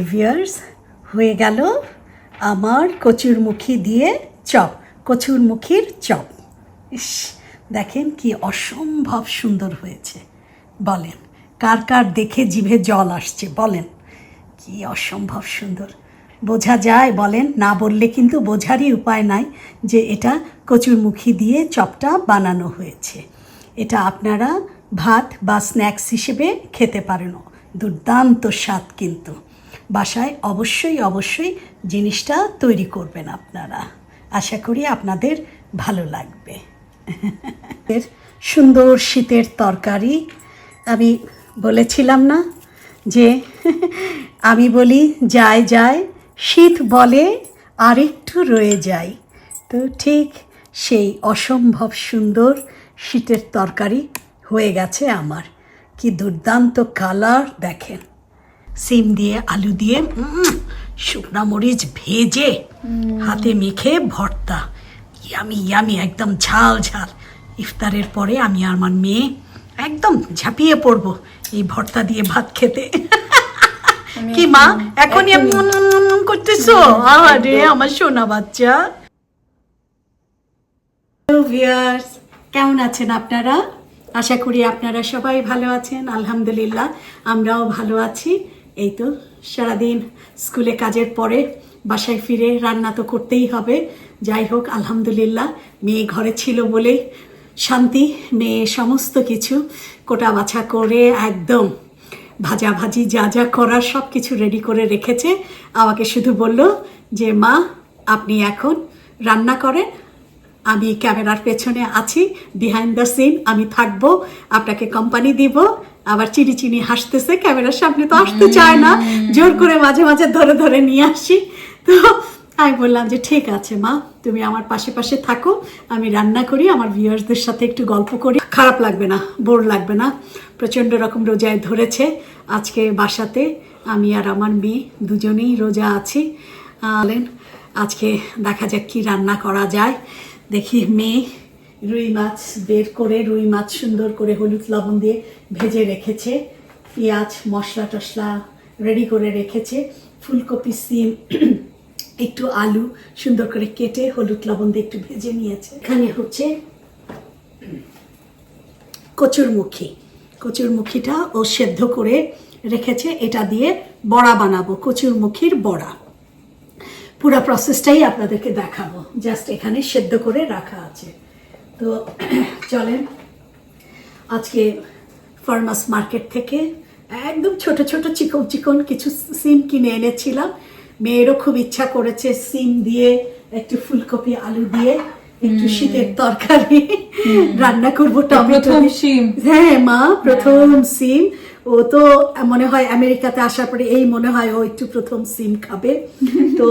Viewers হয়ে গেল আমার কচুরমুখী দিয়ে চপ, কচুরমুখীর চপ। ইস, দেখেন কি অসম্ভব সুন্দর হয়েছে। বলেন, কার কার দেখে জিভে জল আসছে, বলেন। কি অসম্ভব সুন্দর। বোঝা যায়, বলেন, না বললে কিন্তু বোঝারই উপায় নাই যে এটা কচুরমুখী দিয়ে চপটা বানানো হয়েছে। এটা আপনারা ভাত বা স্ন্যাক্স হিসেবে খেতে পারেন দুর্দান্ত স্বাদ কিন্তু। বাসায় অবশ্যই অবশ্যই জিনিসটা তৈরি করবেন আপনারা। আশা করি আপনাদের ভালো লাগবে। এর সুন্দর শীতের তরকারি। আমি বলেছিলাম না যে, আমি বলি যায় যায়, শীত বলে আরেকটু রয়ে যায়। তো ঠিক সেই অসম্ভব সুন্দর শীতের তরকারি হয়ে গেছে আমার। কি দুর্দান্ত কালার দেখেন। সিম দিয়ে আলু দিয়ে শুকনা মরিচ ভেজে হাতে মেখে ভর্তা। ইয়ামি ইয়ামি একদম ঝাল ঝাল। ইফতারের পরে আমি আর আমার মেয়ে একদম ঝাঁপিয়ে পড়ব এই ভর্তা দিয়ে ভাত খেতে। কি মা এখনই করতেছো? আরে আমার সোনা বাচ্চা। কেমন আছেন আপনারা? আশা করি আপনারা সবাই ভালো আছেন আলহামদুলিল্লাহ আমরাও ভালো আছি। এই তো, সারাদিন স্কুলে কাজের পরে বাসায় ফিরে রান্না তো করতেই হবে। যাই হোক, আলহামদুলিল্লাহ, মেয়ে ঘরে ছিল বলেই শান্তি, মেয়ে সমস্ত কিছু, কোটা বাছা করে একদম ভাজাভাজি যা যা করার সব কিছু রেডি করে রেখেছে। আমাকে শুধু বলল যে, মা, আপনি এখন রান্না করেন, আমি ক্যামেরার পেছনে আছি বিহাইন্ড দ্য সিন আমি থাকব, আপনাকে কোম্পানি দিব আবার চিনি চিনি হাসতেছে ক্যামেরার সামনে তো আসতে চায় না। জোর করে মাঝে মাঝে ধরে ধরে নিয়ে আসি। তো আমি বললাম যে ঠিক আছে মা তুমি আমার পাশে পাশে থাকো আমি রান্না করি আমার ভিউয়ার্সদের সাথে একটু গল্প করি। খারাপ লাগবে না বোর লাগবে না। প্রচণ্ড রকম রোজায় ধরেছে। আজকে বাসাতে আমি আর আমার মেয়ে দুজনেই রোজা আছি। আজকে দেখা যাক কি রান্না করা যায়। দেখি মেয়ে রুই মাছ বের করে, রুই মাছ সুন্দর করে হলুদ লবণ দিয়ে ভেজে রেখেছে। পেঁয়াজ, মশলা টশলা রেডি করে রেখেছে। ফুলকপি, সিম, একটু আলু সুন্দর করে কেটে হলুদ লবণ দিয়ে একটু ভেজে নিয়েছে। এখানে হচ্ছে কচুরমুখী। কচুরমুখীটা ও সেদ্ধ করে রেখেছে। এটা দিয়ে বড়া বানাবো, কচুরমুখীর বড়া। পুরো প্রসেসটাই আপনাদেরকে দেখাবো। জাস্ট এখানে সেদ্ধ করে রাখা আছে। তো চলেন। আজকে ফার্মাস মার্কেট থেকে একদম ছোট ছোট চিকন চিকন কিছু সিম কিনে এনেছিলাম। মেয়েরও খুব ইচ্ছা করেছে সিম দিয়ে একটু ফুলকপি আলু দিয়ে একটু শীতের তরকারি রান্না করব টমেটো। শিম। হ্যাঁ মা প্রথম সিম। ও তো মনে হয় আমেরিকাতে আসার পরে এই মনে হয় ও একটু প্রথম সিম খাবে। তো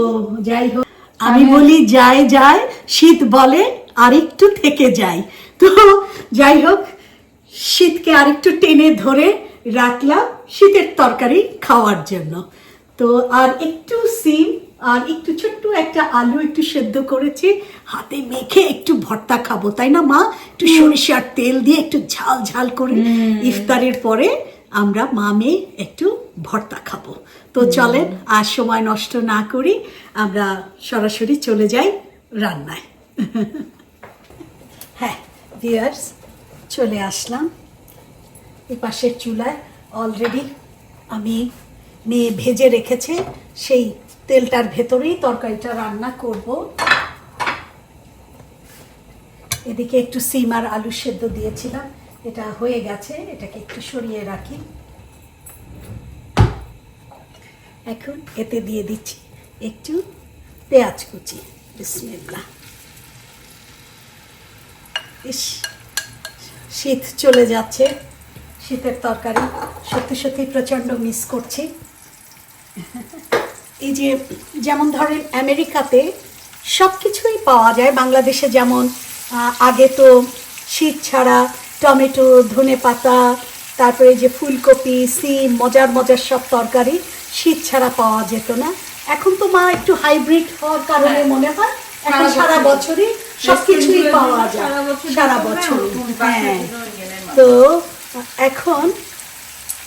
যাই হোক আমি বলি যায় যায় শীত বলে আরেকটু থেকে যাই। তো যাই হোক শীতকে আরেকটু টেনে ধরে রাখলাম শীতের তরকারি খাওয়ার জন্য। তো আর একটু সিম আর একটু ছোট্ট একটা আলু একটু সেদ্ধ করেছি। হাতে মেখে একটু ভর্তা খাব তাই না মা? একটু সরিষার তেল দিয়ে একটু ঝাল ঝাল করে ইফতারের পরে আমরা মা মেয়ে একটু ভর্তা খাব। তো চলেন আর সময় নষ্ট না করি আমরা সরাসরি চলে যাই রান্নায়। হ্যাঁ ভিয়ার্স চলে আসলাম। এই পাশের চুলায় অলরেডি আমি মেয়ে ভেজে রেখেছে, সেই তেলটার ভেতরেই তরকারিটা রান্না করব। এদিকে একটু সিম আর আলু সেদ্ধ দিয়েছিলাম, এটা হয়ে গেছে, এটাকে একটু সরিয়ে রাখি। এখন এতে দিয়ে দিচ্ছি একটু পেঁয়াজ কুচি, বিসমিল্লাহ। ইস শীত চলে যাচ্ছে শীতের তরকারি সত্যি সত্যি প্রচণ্ড মিস করছি। এই যে যেমন ধরেন আমেরিকাতে সব কিছুই পাওয়া যায় বাংলাদেশে যেমন আগে তো শীত ছাড়া টমেটো ধনে পাতা তারপরে যে ফুলকপি সিম মজার মজার সব তরকারি শীত ছাড়া পাওয়া যেত না। এখন তো মা একটু হাইব্রিড হওয়ার কারণে মনে হয় এখন সারা সারা বছরই। বছরই সব কিছুই পাওয়া যায় সারা বছর হ্যাঁ। তো এখন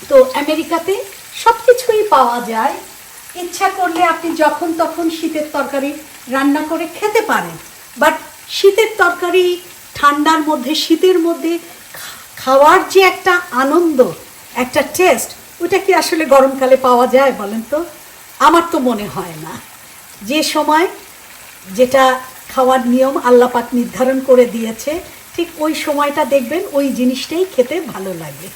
তো আমেরিকাতে সব কিছুই পাওয়া যায়। ইচ্ছা করলে আপনি যখন তখন শীতের তরকারি রান্না করে খেতে পারেন। বাট শীতের তরকারি ঠান্ডার মধ্যে শীতের মধ্যে খাওয়ার যে একটা আনন্দ একটা টেস্ট ওটা কি আসলে গরমকালে পাওয়া যায় বলেন তো? আমার তো মনে হয় না। যে সময় যেটা খাওয়ার নিয়ম আল্লাপাক নির্ধারণ করে দিয়েছে। ঠিক ওই সময়টা দেখবেন ওই জিনিসটাই খেতে ভালো লাগে।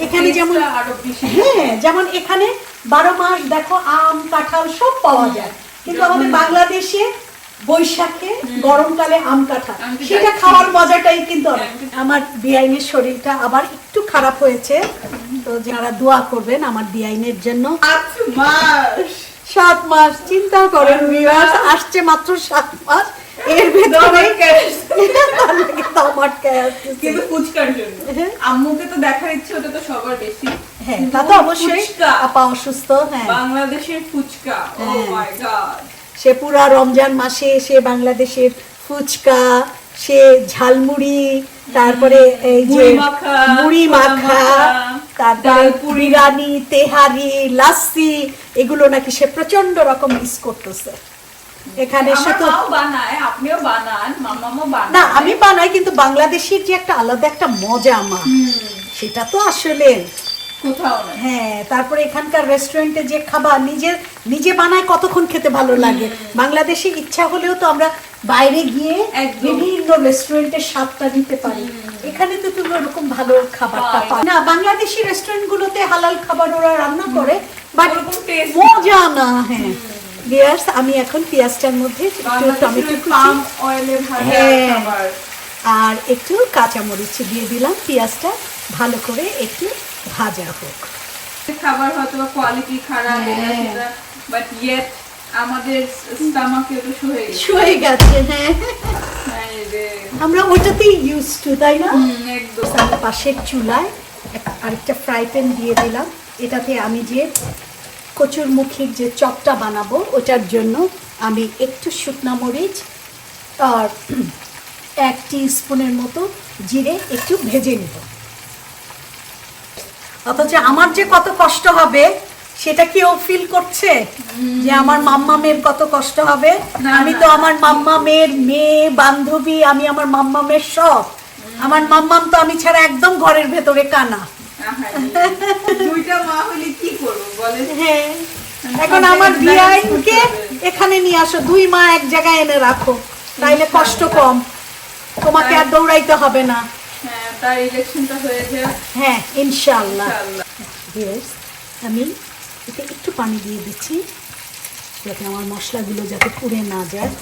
এখানে যেমন হ্যাঁ যেমন এখানে বারো মাস দেখো আম কাঁঠাল সব পাওয়া যায়। কিন্তু আমাদের বাংলাদেশে বৈশাখে গরমকালে আম কাঁঠাল। সেটা খাওয়ার মজাটাই কিন্তু তো- আমার বিআইনের শরীরটা আবার একটু খারাপ হয়েছে। তো যারা দোয়া করবেন আমার বিআইনের জন্য। মাস। সাত মাস চিন্তা করেন viewers, আসছে মাত্র সাত মাস। এর ভেতরে। কিন্তু ফুচকার জন্য। হ্যাঁ। আম্মুকে তো দেখার ইচ্ছে ওটা তো সবার বেশি। হ্যাঁ তা তো অবশ্যই। আপা অসুস্থ হ্যাঁ। বাংলাদেশের ফুচকা। ও হ্যাঁ। মাই গড সে পুরা রমজান মাসে সে বাংলাদেশের ফুচকা সে ঝালমুড়ি তারপরে এই যে মুড়ি মাখা, তারপরে। বিরিয়ানি তেহারি লাস্তি এগুলো নাকি সে প্রচণ্ড রকম মিস করতেছে। এখানে সে তো বানায় আপনিও বানান মামামও বানান না আমি বানাই কিন্তু বাংলাদেশের যে একটা আলাদা একটা মজা আমার। সেটা তো আসলে কোথাও না। হ্যাঁ তারপরে এখানকার রেস্টুরেন্টে যে খাবার নিজে বানায় কতক্ষণ খেতে ভালো লাগে? বাংলাদেশে ইচ্ছা হলেও তো আমরা বাইরে গিয়ে বিভিন্ন রেস্টুরেন্টের স্বাদটা নিতে পারি। এখানে তো তুমি ওরকম ভালো খাবারটা না। বাংলাদেশি রেস্টুরেন্ট গুলোতে হালাল খাবার ওরা রান্না করে বাট মজা না হ্যাঁ। বিয়ার্স আমি এখন পেঁয়াজটার মধ্যে একটু টমেটো পাম অয়েলে ভাজা হ্যাঁ। আর একটু কাঁচামরিচ দিয়ে দিলাম। পেঁয়াজটা ভালো করে একটু ভাজা হোক। খাবার হয়তো কোয়ালিটি খারাপ হ্যাঁ। বাট ইয়েট আমাদের স্টামাকে তো গেছে। শুয়ে গেছে হ্যাঁ। হ্যাঁ আমরা ওটাতেই ইউজ টু তাই না? একদম। পাশের চুলায় আরেকটা ফ্রাই প্যান দিয়ে দিলাম। এটাতে আমি যে কচুর মুখির যে চপটা বানাবো ওটার জন্য আমি একটু শুকনা মরিচ আর এক স্পুনের মতো জিরে একটু ভেজে নেব। অথচ আমার যে কত কষ্ট হবে সেটা কি ও ফিল করছে? যে আমার মাম্মামের কত কষ্ট হবে? আমি তো আমার মাম্মামের মেয়ে বান্ধবী আমি আমার মাম্মামের সব। আমার মাম্মাম তো আমি ছাড়া একদম ঘরের ভেতরে কানা। দুইটা মা হলে কি করব হ্যাঁ। এখন আমার বিআইনকে এখানে নিয়ে আসো দুই মা এক জায়গায় এনে রাখো। তাইলে কষ্ট কম। তোমাকে আর দৌড়াইতে হবে না। তার ইলেকশনটা হয়ে যায় হ্যাঁ ইনশাআল্লাহ। আমি এতে একটু পানি দিয়ে দিচ্ছি যাতে আমার মশলাগুলো যাতে পুড়ে না যায়।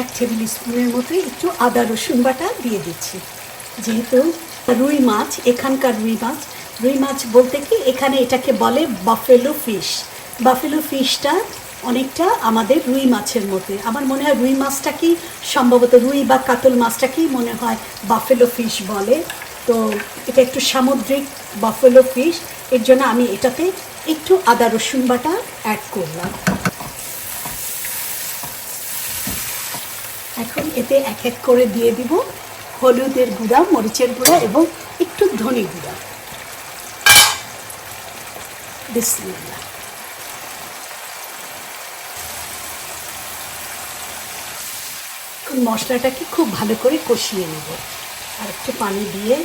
এক টেবিল স্পুনের মতো একটু আদা রসুন বাটা দিয়ে দিচ্ছি। যেহেতু রুই মাছ এখানকার রুই মাছ রুই মাছ বলতে কি এখানে এটাকে বলে বাফেলো ফিশ বাফেলো ফিশটা অনেকটা আমাদের রুই মাছের মতো আমার মনে হয় রুই মাছটা কি সম্ভবত রুই বা কাতল মাছটাকেই মনে হয় বাফেলো ফিশ বলে। তো এটা একটু সামুদ্রিক বাফেলো ফিশ, এর জন্য আমি এটাতে একটু আদা রসুন বাটা অ্যাড করলাম। এখন এতে এক এক করে দিয়ে দিব হলুদের গুঁড়া, মরিচের গুঁড়া এবং একটু ধনে গুঁড়া। বিসমিল্লাহ। মশলাটাকে খুব ভালো করে কষিয়ে নেব। আর একটু পানি দিয়ে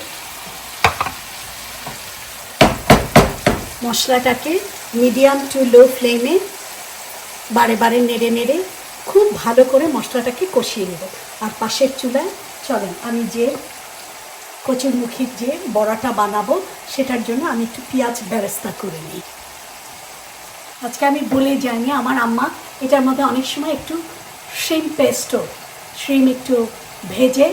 মশলাটাকে মিডিয়াম টু লো ফ্লেমে বারে বারে নেড়ে নেড়ে খুব ভালো করে মশলাটাকে কষিয়ে নেব। আর পাশের চুলায় চলেন, আমি যে কচুরমুখির যে বড়াটা বানাবো, সেটার জন্য আমি একটু পেঁয়াজ ব্যবস্থা করে নিই। আজকে আমি বলে যাইনি, আমার আম্মা এটার মধ্যে অনেক সময় একটু শ্রিম পেস্টও শ্রিম একটু ভেজে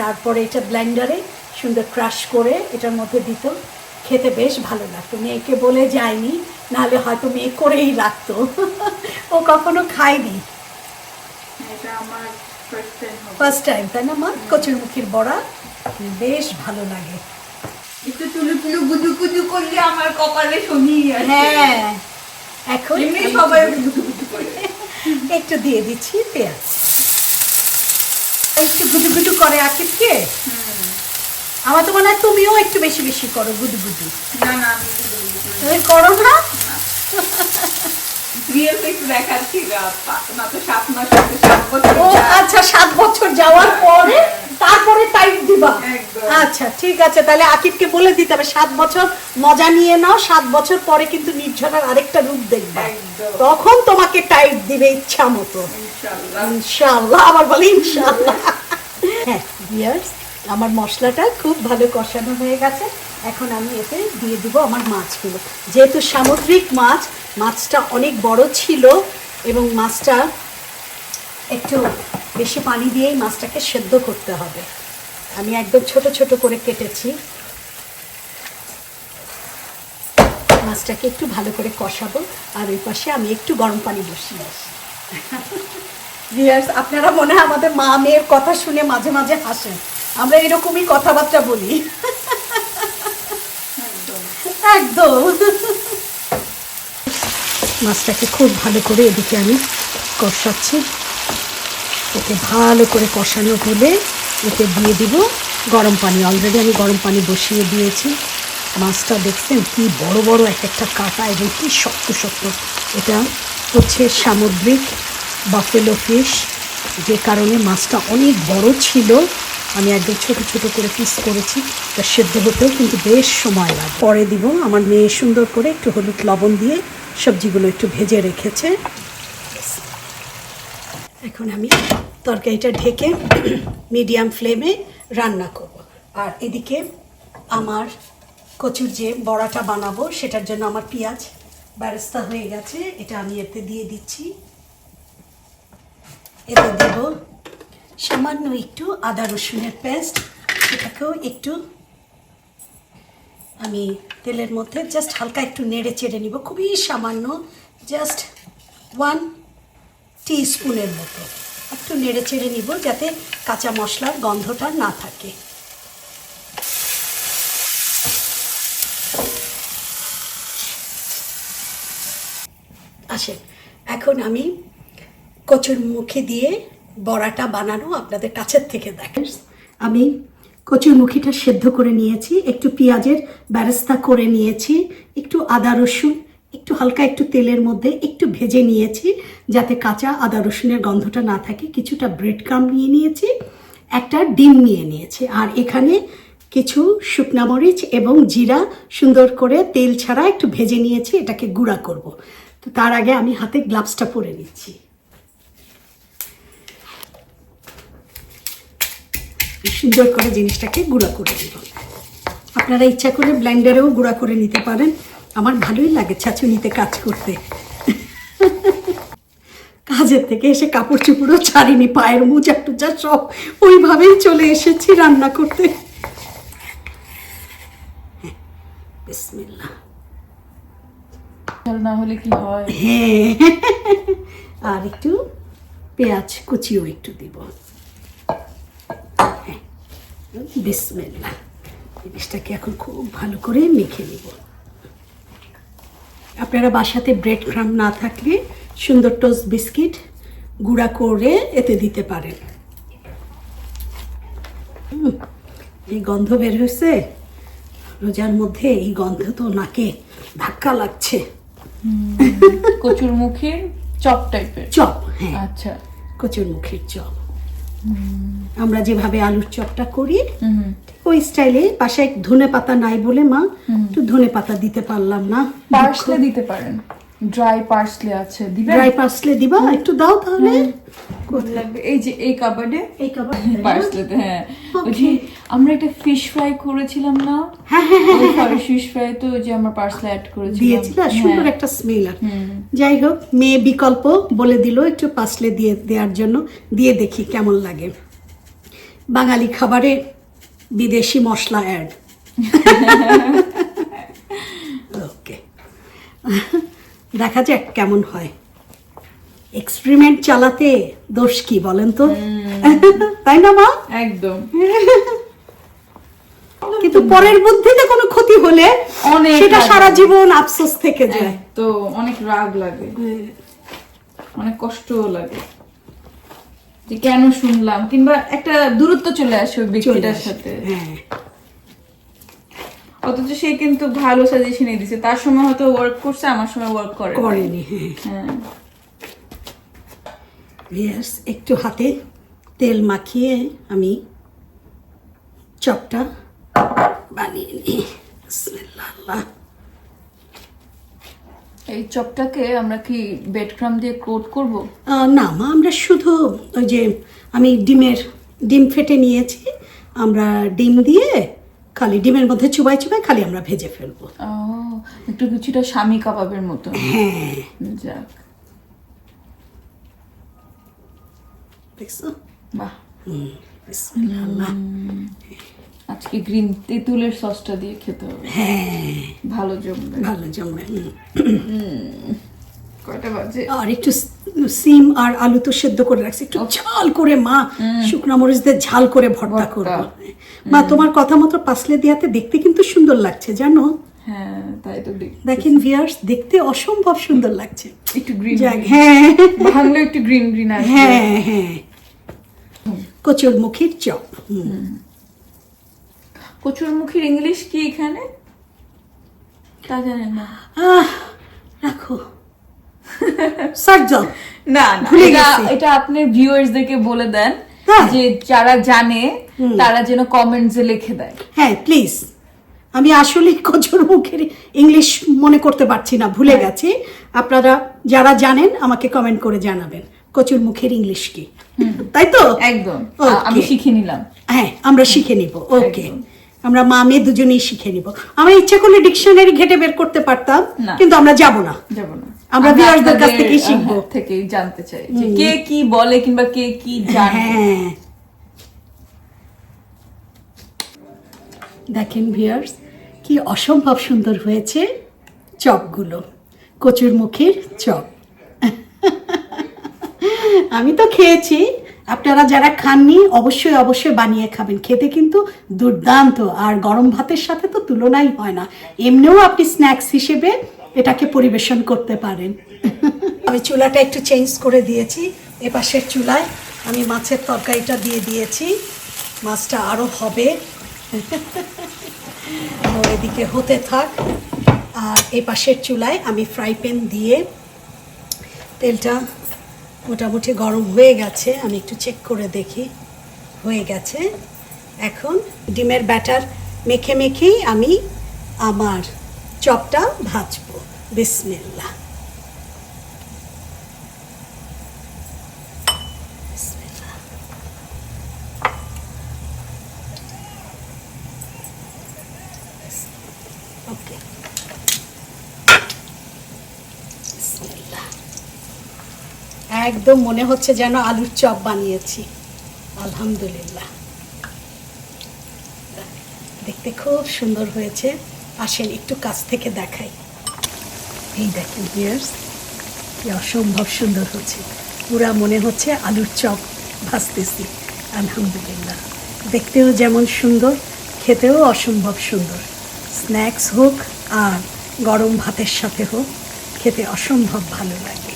তারপরে এটা ব্লেন্ডারে সুন্দর ক্রাশ করে এটার মধ্যে দিত। খেতে বেশ ভালো লাগতো। মেয়েকে বলে যায়নি নাহলে হয়তো মেয়ে করেই রাখতো। ও কখনো খায়নি। ফার্স্ট টাইম তাই না মা? কচুরমুখির বড়া। বেশ ভালো লাগে। একটু তুলু তুলু গুদু গুদু করলে আমার কপালে শনি হ্যাঁ এখন সবাই গুদু গুদু করে। একটু দিয়ে দিচ্ছি পেঁয়াজ। একটু গুদু গুদু করে আকিবকে? আমার তো মনে হয় তুমিও একটু বেশি বেশি করো গুদু গুদু না না আমি দুধ দিই। তুমি করো না? রিয়েল একটু দেখাচ্ছি গা, পা- মাত্র সাত মাস হচ্ছে, সাত বছর ও যা- আচ্ছা সাত বছর যাওয়ার পরে তারপরে টাইট দিবা। আচ্ছা ঠিক আছে তাহলে আকিবকে বলে দিতে হবে সাত বছর মজা নিয়ে নাও সাত বছর পরে কিন্তু নির্ঝরার আরেকটা রূপ দেখবা। তখন তোমাকে টাইট দিবে ইচ্ছা মতো ইনশাআল্লাহ। আবার বলে ইনশাআল্লাহ। হ্যাঁ আমার মশলাটা খুব ভালো কষানো হয়ে গেছে। এখন আমি এতে দিয়ে দিব আমার মাছগুলো। যেহেতু সামুদ্রিক মাছ, মাছটা অনেক বড় ছিল এবং মাছটা একটু বেশি পানি দিয়েই মাছটাকে সেদ্ধ করতে হবে। আমি একদম ছোট ছোট করে কেটেছি। মাছটাকে একটু ভালো করে কষাবো। আর ওই পাশে আমি একটু গরম পানি বসিয়ে আসি। ভিউয়ার্স আপনারা মনে হয় আমাদের মা মেয়ের কথা শুনে মাঝে মাঝে হাসেন। আমরা এরকমই কথাবার্তা বলি। একদম। মাছটাকে খুব ভালো করে এদিকে আমি কষাচ্ছি। ওকে ভালো করে কষানো হলে এতে দিয়ে দিব গরম পানি। অলরেডি আমি গরম পানি বসিয়ে দিয়েছি। মাছটা দেখছেন কি বড় বড় এক একটা কাটা এবং কি শক্ত শক্ত। এটা হচ্ছে সামুদ্রিক বাফেলো ফিশ যে কারণে মাছটা অনেক বড় ছিল। আমি একদম ছোট ছোট করে পিস করেছি। তা সেদ্ধ হতেও কিন্তু বেশ সময় লাগে। পরে দিব। আমার মেয়ে সুন্দর করে একটু হলুদ লবণ দিয়ে সবজিগুলো একটু ভেজে রেখেছে। এখন আমি তরকারিটা ঢেকে মিডিয়াম ফ্লেমে রান্না করব। আর এদিকে আমার কচুর যে বড়াটা বানাবো, সেটার জন্য আমার পেঁয়াজ ব্যবস্থা হয়ে গেছে। এটা আমি এতে দিয়ে দিচ্ছি। এতে দেব সামান্য একটু আদা রসুনের পেস্ট। সেটাকেও একটু আমি তেলের মধ্যে জাস্ট হালকা একটু নেড়ে চেড়ে নিব। খুবই সামান্য জাস্ট ওয়ান স্পুনের মতো। একটু নেড়ে চেড়ে নিব যাতে কাঁচা মশলার গন্ধটা না থাকে। আসেন, এখন আমি কচুর মুখে দিয়ে বড়াটা বানানো আপনাদের কাছের থেকে দেখেন আমি কচুর মুখিটা সেদ্ধ করে নিয়েছি, একটু পেঁয়াজের ব্যবস্থা করে নিয়েছি, একটু আদা রসুন, একটু হালকা একটু তেলের মধ্যে একটু ভেজে নিয়েছি, যাতে কাঁচা আদা রসুনের গন্ধটা না থাকে। কিছুটা ব্রেড ক্রাম নিয়ে নিয়েছি, একটা ডিম নিয়ে নিয়েছি। আর এখানে কিছু শুকনা মরিচ এবং জিরা সুন্দর করে তেল ছাড়া একটু ভেজে নিয়েছি, এটাকে গুঁড়া করব। তো তার আগে আমি হাতে গ্লাভসটা পরে নিচ্ছি। সুন্দর করে জিনিসটাকে গুঁড়া করে দিব আপনারা ইচ্ছা করে ব্লেন্ডারেও গুঁড়া করে নিতে পারেন। আমার ভালোই লাগে ছাঁচুনিতে কাজ করতে। কাজের থেকে এসে কাপড় চুপড়ও ছাড়িনি পায়ের মোজা টুজা সব ওইভাবেই চলে এসেছি রান্না করতে। না হলে কি হয়? হ্যাঁ। আর একটু পেঁয়াজ কুচিও একটু দিব। বিসমিল্লাহ। জিনিসটাকে এখন খুব ভালো করে মেখে নিব। আপনারা বাসাতে ব্রেড ক্রাম না থাকলে সুন্দর টোস্ট বিস্কিট গুঁড়া করে এতে দিতে পারেন। এই গন্ধ বের হয়েছে। রোজার মধ্যে এই গন্ধ তো নাকে ধাক্কা লাগছে। কচুর মুখের চপ টাইপের চপ হ্যাঁ। আচ্ছা। কচুর মুখের চপ। আমরা যেভাবে আলুর চপটা করি ঠিক ওই স্টাইলে। বাসায় ধনে পাতা নাই বলে মা একটু ধনে পাতা দিতে পারলাম না। পার্সলে দিতে পারেন। ড্রাই পার্সলে আছে দিবেন? ড্রাই পার্সলে দিবা একটু দাও তাহলে। এই যে এই কাবার্ডে এই কাবার্ডে পার্সলে হ্যাঁ। আমরা একটা ফিশ ফ্রাই করেছিলাম না? হ্যাঁ হ্যাঁ হ্যাঁ ফিশ ফ্রাই তো যে আমার পার্সলে অ্যাড করেছিলাম। দিয়েছিল সুন্দর হ্যাঁ। একটা স্মেল আর। যাই হোক মেয়ে বিকল্প বলে দিল একটু পাসলে দিয়ে দেওয়ার জন্য। দিয়ে দেখি কেমন লাগে। বাঙালি খাবারে বিদেশি মশলা অ্যাড ওকে দেখা যাক কেমন হয়। এক্সপেরিমেন্ট চালাতে দোষ কি বলেন তো? তাই না মা? একদম। কিন্তু পরের বুদ্ধিতে কোনো ক্ষতি হলে সেটা সারা জীবন আফসোস থেকে যায়। তো অনেক রাগ লাগে। অনেক কষ্টও লাগে। যে কেন শুনলাম? কিংবা একটা দূরত্ব চলে আসে ওই ব্যক্তিটার সাথে। হ্যাঁ। অথচ সে কিন্তু ভালো সাজেশনই দিছে। তার সময় হয়তো ওয়ার্ক করছে আমার সময় ওয়ার্ক করে করেনি হ্যাঁ। হ্যাঁ। একটু হাতে তেল মাখিয়ে আমি চপটা বানিয়ে নিই। আল্লাহ। এই চপটাকে আমরা কি বেড ক্রাম দিয়ে কোট করব? না মা আমরা শুধু ওই যে আমি ডিমের ডিম ফেটে নিয়েছি আমরা ডিম দিয়ে খালি ডিমের মধ্যে চুবাই চুবাই খালি আমরা ভেজে ফেলব। ও একটু কিছুটা স্বামী কাবাবের মতো হ্যাঁ। যাক। দেখছ? বাহ। বিসমিল্লাহ। আজকে গ্রিন তেঁতুলের সসটা দিয়ে খেতে হবে। হ্যাঁ। ভালো জমবে। ভালো জমবে কয়টা বাজে? আর একটু সিম আর আলু তো সেদ্ধ করে রাখছি। একটু ঝাল করে মা শুকনো মরিচ দিয়ে ঝাল করে ভর্তা। করব। মা তোমার কথা মতো পাসলে দিয়াতে দেখতে কিন্তু সুন্দর লাগছে জানো? হ্যাঁ তাই তো দেখ দেখেন ভিয়ার্স দেখতে অসম্ভব সুন্দর লাগছে। একটু গ্রিন হ্যাঁ। ভাঙলে একটু গ্রিন গ্রিন হ্যাঁ হ্যাঁ। কচুর মুখির চপ হুম। কচুর মুখীর ইংলিশ কি এখানে? তা জানেন না। রাখো। না না এটা। আপনার বলে দেন হ্যাঁ। যে যারা জানে তারা যেন কমেন্টসে লিখে দেয়। হ্যাঁ প্লিজ আমি আসলে কচুর মুখের ইংলিশ মনে করতে পারছি না ভুলে গেছি। আপনারা যারা জানেন আমাকে কমেন্ট করে জানাবেন কচুর মুখের ইংলিশ কি। তাই তো? একদম। আমি শিখে নিলাম। হ্যাঁ আমরা শিখে নিব। ওকে। আমরা মা মেয়ে দুজনেই শিখে নিব। আমরা ইচ্ছা করলে ডিকশনারি ঘেটে বের করতে পারতাম কিন্তু আমরা যাব না। যাব না। আমরা কাছ থেকেই শিখব। হ্যাঁ, জানতে চাই যে কে কি বলে কিংবা কে কি জানে। হ্যাঁ। দেখেন ভিয়ার্স কি অসম্ভব সুন্দর হয়েছে চপগুলো কচুর মুখের চপ। আমি তো খেয়েছি আপনারা যারা খাননি, অবশ্যই অবশ্যই বানিয়ে খাবেন। খেতে কিন্তু দুর্দান্ত, আর গরম ভাতের সাথে তো তুলনাই হয় না। এমনিও আপনি স্ন্যাক্স হিসেবে এটাকে পরিবেশন করতে পারেন। আমি চুলাটা একটু চেঞ্জ করে দিয়েছি। এপাশের চুলায় আমি মাছের তরকারিটা দিয়ে দিয়েছি। মাছটা আরও হবে। এদিকে হতে থাক। আর এপাশের চুলায় আমি ফ্রাই প্যান দিয়ে তেলটা মোটামুটি গরম হয়ে গেছে। আমি একটু চেক করে দেখি। হয়ে গেছে। এখন ডিমের ব্যাটার মেখে মেখেই আমি আমার চপটা ভাজবো। বিসমিল্লা। ওকে বিসমিল্লাহ। একদম মনে হচ্ছে যেন আলুর চপ বানিয়েছি। আলহামদুলিল্লাহ। দেখতে খুব সুন্দর হয়েছে। আসেন, একটু কাছ থেকে দেখাই। এই দেখেন ভিয়ার্স কি অসম্ভব সুন্দর হচ্ছে। পুরা মনে হচ্ছে আলুর চপ ভাজতেছি। আলহামদুলিল্লাহ। দেখতেও যেমন সুন্দর, খেতেও অসম্ভব সুন্দর। স্ন্যাক্স হোক আর গরম ভাতের সাথে হোক, খেতে অসম্ভব ভালো লাগে।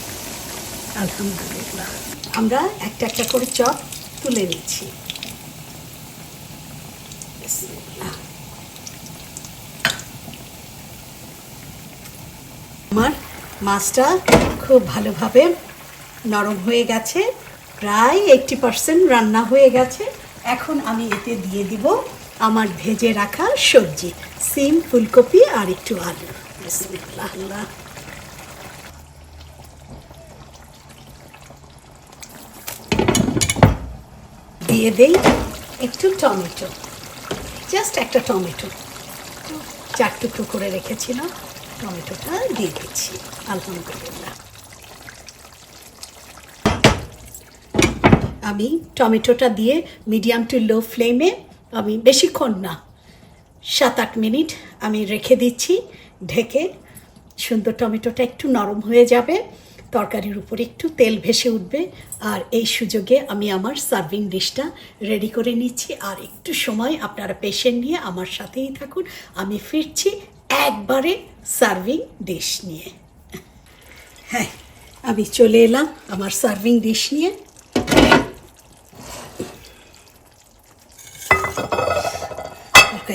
আলহামদুলিল্লাহ। আমরা একটা একটা করে চপ তুলে নিচ্ছি। আমার মাছটা খুব ভালোভাবে নরম হয়ে গেছে, প্রায় এইটটি পার্সেন্ট রান্না হয়ে গেছে। এখন আমি এতে দিয়ে দিব আমার ভেজে রাখা সবজি, সিম, ফুলকপি আর একটু আলু। বিসমিল্লাহ। দিয়ে দেই একটু টমেটো জাস্ট একটা টমেটো। চার টুকরো করে রেখেছিলাম, টমেটোটা দিয়ে দিচ্ছি আলহামদুলিল্লাহ আমি টমেটোটা দিয়ে মিডিয়াম টু লো ফ্লেমে আমি বেশিক্ষণ না সাত আট মিনিট আমি রেখে দিচ্ছি, ঢেকে, সুন্দর টমেটোটা একটু নরম হয়ে যাবে। তরকারির উপর একটু তেল ভেসে উঠবে। আর এই সুযোগে আমি আমার সার্ভিং ডিশটা রেডি করে নিচ্ছি। আর একটু সময় আপনারা পেশেন্ট নিয়ে আমার সাথেই থাকুন। আমি ফিরছি একবারে সার্ভিং ডিশ নিয়ে। হ্যাঁ আমি চলে এলাম আমার সার্ভিং ডিশ নিয়ে।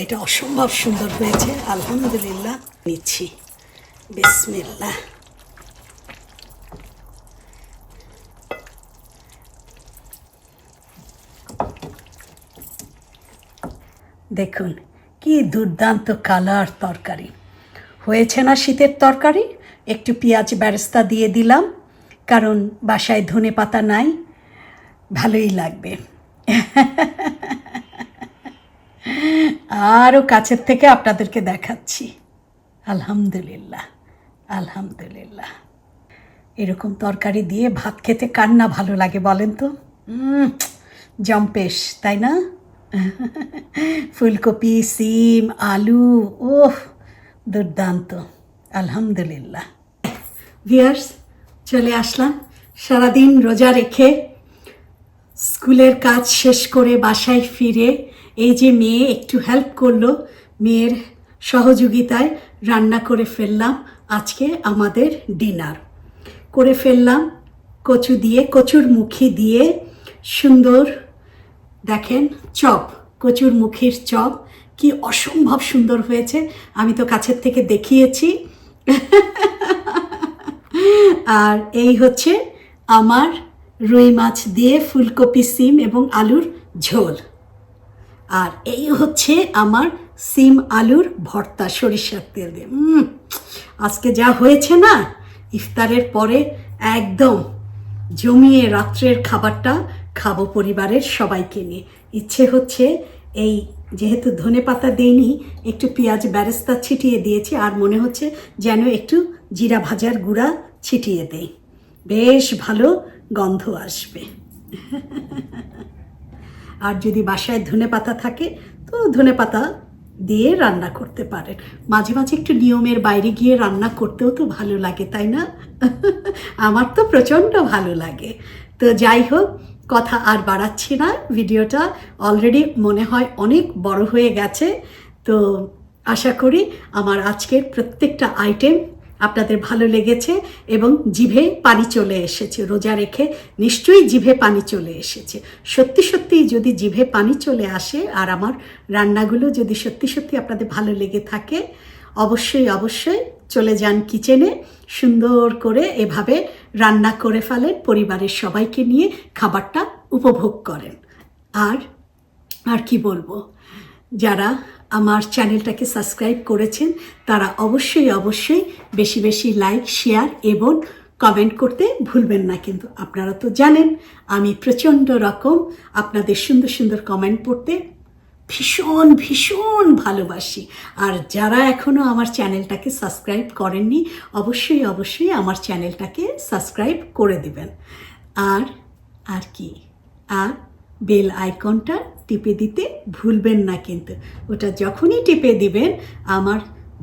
এটা অসম্ভব সুন্দর হয়েছে। আলহামদুলিল্লাহ, নিচ্ছি। বিসমিল্লাহ। দেখুন, কি দুর্দান্ত কালার তরকারি। হয়েছে না শীতের তরকারি? একটু পেঁয়াজ বেরেস্তা দিয়ে দিলাম, কারণ বাসায় ধনে পাতা নাই, ভালোই লাগবে। আরও কাছের থেকে আপনাদেরকে দেখাচ্ছি। আলহামদুলিল্লাহ আলহামদুলিল্লাহ। এরকম তরকারি দিয়ে ভাত খেতে কার না ভালো লাগে বলেন তো? জম্পেশ, তাই না? ফুলকপি, সিম, আলু, ওহ, দুর্দান্ত। আলহামদুলিল্লাহ। ভিয়ার্স চলে আসলাম। সারাদিন রোজা রেখে স্কুলের কাজ শেষ করে বাসায় ফিরে এই যে মেয়ে একটু হেল্প করল, মেয়ের সহযোগিতায় রান্না করে ফেললাম আজকে আমাদের ডিনার করে ফেললাম কচু দিয়ে, কচুর মুখি দিয়ে সুন্দর দেখেন, চপ, কচুর মুখির চপ, কি অসম্ভব সুন্দর হয়েছে। আমি তো কাছের থেকে দেখিয়েছি। আর এই হচ্ছে আমার রুই মাছ দিয়ে ফুলকপি সিম এবং আলুর ঝোল। আর এই হচ্ছে আমার সিম আলুর ভর্তা সরিষার তেল দিয়ে। আজকে যা হয়েছে না, ইফতারের পরে একদম জমিয়ে রাত্রের খাবারটা খাব পরিবারের সবাইকে নিয়ে। ইচ্ছে হচ্ছে এই যেহেতু ধনে পাতা দেইনি, একটু পেঁয়াজ ব্যারেস্তা ছিটিয়ে দিয়েছি, আর মনে হচ্ছে যেন একটু জিরা ভাজার গুঁড়া ছিটিয়ে দেই। বেশ ভালো গন্ধ আসবে। আর যদি বাসায় ধনে পাতা থাকে, তো ধনে পাতা দিয়ে রান্না করতে পারেন। মাঝে মাঝে একটু নিয়মের বাইরে গিয়ে রান্না করতেও তো ভালো লাগে, তাই না? আমার তো প্রচণ্ড ভালো লাগে। তো যাই হোক কথা আর বাড়াচ্ছি না। ভিডিওটা অলরেডি মনে হয় অনেক বড় হয়ে গেছে। তো আশা করি আমার আজকের প্রত্যেকটা আইটেম আপনাদের ভালো লেগেছে এবং জিভে পানি চলে এসেছে। রোজা রেখে নিশ্চয়ই জিভে পানি চলে এসেছে। সত্যি সত্যি যদি জিভে পানি চলে আসে আর আমার রান্নাগুলো যদি সত্যি সত্যি আপনাদের ভালো লেগে থাকে অবশ্যই অবশ্যই চলে যান কিচেনে। সুন্দর করে এভাবে রান্না করে ফেলেন পরিবারের সবাইকে নিয়ে খাবারটা উপভোগ করেন। আর আর কি বলব? যারা আমার চ্যানেলটাকে সাবস্ক্রাইব করেছেন, তারা অবশ্যই অবশ্যই বেশি বেশি লাইক, শেয়ার এবং কমেন্ট করতে ভুলবেন না কিন্তু আপনারা তো জানেন, আমি প্রচণ্ড রকম আপনাদের সুন্দর সুন্দর কমেন্ট পড়তে ভীষণ ভীষণ ভালোবাসি। আর যারা এখনও আমার চ্যানেলটাকে সাবস্ক্রাইব করেননি, অবশ্যই অবশ্যই আমার চ্যানেলটাকে সাবস্ক্রাইব করে দিবেন। আর আর কি? আর বেল আইকনটা টিপে দিতে ভুলবেন না কিন্তু। ওটা যখনই টিপে দিবেন, আমার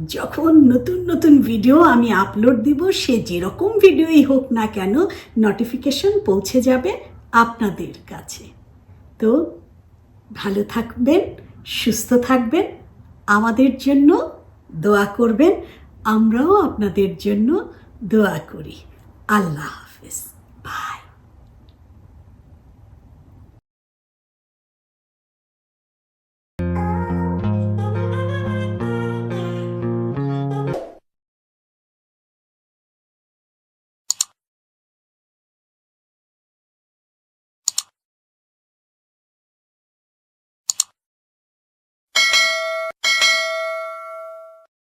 যখন নতুন নতুন ভিডিও আমি আপলোড দিব, সে যেরকম ভিডিওই হোক না কেন নোটিফিকেশন পৌঁছে যাবে আপনাদের কাছে। তো ভালো থাকবেন, সুস্থ থাকবেন, আমাদের জন্য দোয়া করবেন, আমরাও আপনাদের জন্য দোয়া করি। আল্লাহ হাফিজ। বাই